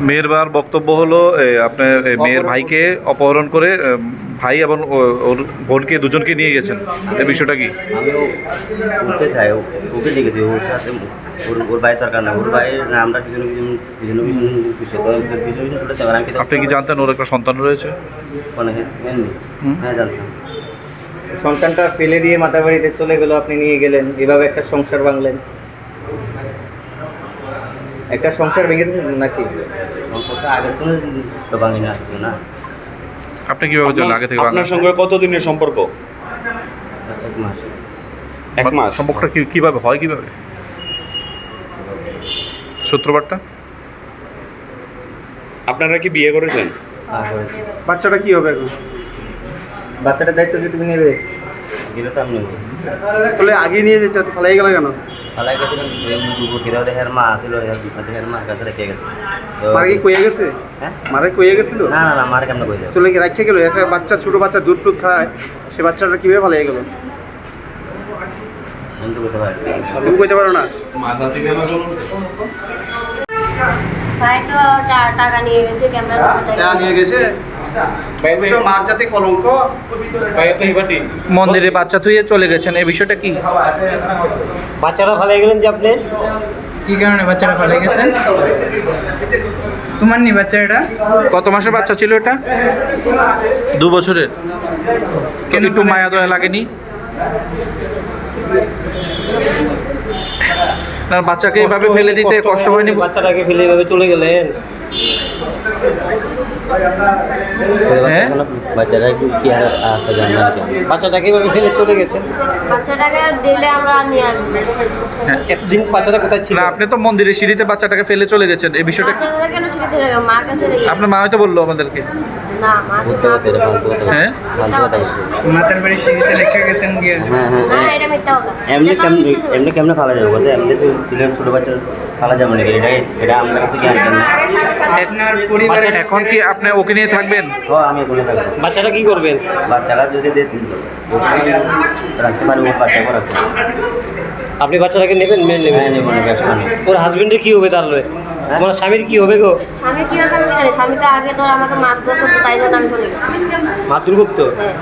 মেয়ের বার বক্তব্য হলো আপনার মেয়ের ভাইকে অপহরণ করে ভাই এবং ও- ওর বোনকে দুজনকে নিয়ে গেছেন। এই বিষয়টা কি? আমি ও বলতে চাই ওকে লিখেছি ওর সাথে ওর ওর ভাই দরকার না ওর ভাইয়ের না আমরা পিছনে পিছনে পিছনে খুশি তো পিছনে পিছনে শুনতে চাই আমি আপনি কি জানতেন ওর একটা সন্তান রয়েছে? মানে হ্যাঁ জানতাম। সন্তানটা ফেলে দিয়ে মাতার বাড়িতে চলে গেল আপনি নিয়ে গেলেন এভাবে একটা সংসার ভাঙলেন। একটা সংসার ভেঙে নাকি? সম্পর্ক তো তো না। আপনি কীভাবে জানলেন আগে থেকে আপনার সঙ্গে কতদিনের সম্পর্ক? এক মাস। এক মাস। সম্পর্কটা কি কীভাবে হয় কীভাবে? সূত্রপাতটা? আপনারা কি বিয়ে করেছেন? হ্যাঁ বাচ্চাটা কি হবে এখন? বাচ্চাটার দায়িত্ব কি তুমি নেবে? গেলে তো আমি নেব। বলে আগে নিয়ে যেতে তো ফালাই গেল কেন? ফালাই গেছিলাম বুকিরাও দেখার মা ছিল দেখার মা কাছে রেখে গেছে। তো মারে কি কইয়ে গেছে? হ্যাঁ? মারে কইয়ে গেছিল? না না না মার কেমন কই যাবে তোলে কি রাখে গেল একটা বাচ্চা ছোট বাচ্চা দুধ টুধ খায় সে বাচ্চাটা কীভাবে ফালাই গেল? আমি তো করতে পারি তুমি কইতে পারো না? ভাই তো টাকা নিয়ে গেছে ক্যামেরা নিয়ে গেছে? মন্দিরে বাচ্চা থুয়ে চলে গেছেন এই বিষয়টা কি? বাচ্চাটা ভালো গেলেন যে আপনি? কি কারণে বাচ্চাটা পালিয়ে গেছে তোমার নি বাচ্চা এটা? কত মাসের বাচ্চা ছিল এটা? দু বছরের। কেন একটু মায়া দয়া লাগেনি? না বাচ্চাকে এইভাবে ফেলে দিতে কষ্ট হয়নি? বাচ্চাটাকে ফেলে এভাবে চলে গেলেন? বাচ্চারা একটু কি আর আসতে জানে না কেন বাচ্চাটাকে এভাবে ফেলে চলে গেছেন বাচ্চাটাকে দিলে আমরা নিয়ে আসব। হ্যাঁ এতদিন বাচ্চাটা কোথায় ছিল? না আপনি তো মন্দিরের সিঁড়িতে বাচ্চাটাকে ফেলে চলে গেছেন। এই বিষয়টা কেন শিখে মার কাছে আপনার মা হয়তো বলল আমাদেরকে। না হ্যাঁ? মাতার বাড়ি সিঁড়িতে লেখা গেছেন গিয়ে। হ্যাঁ হ্যাঁ এটা মিথ্যা কথা এমনি কেমনি এমনি কেমনে ফালা যাবে? বলতে এমনি ছোট বাচ্চা ফালা যাবে নাকি? এটা এটা আমাদের কাছে জ্ঞান না। আপনার পরিবারে এখন কি আপনি ওকে নিয়ে থাকবেন? ও আমি ওখানে থাকব। বাচ্চাটা কি করবেন? বাচ্চারা যদি দে ওখানে রাখতে পারে ওর বাচ্চা করে রাখতে আপনি বাচ্চাটাকে নেবেন? মেন নেবেন। হ্যাঁ নেব না ব্যবসা নেই ওর হাজবেন্ডের কি হবে তাহলে? তোমার স্বামীর কি হবে গো? স্বামী কি হবে আমি জানি স্বামী তো আগে তো আমাকে মারধর করতো তাই জন্য আমি চলে গেছি। মাতৃ করতো? হ্যাঁ।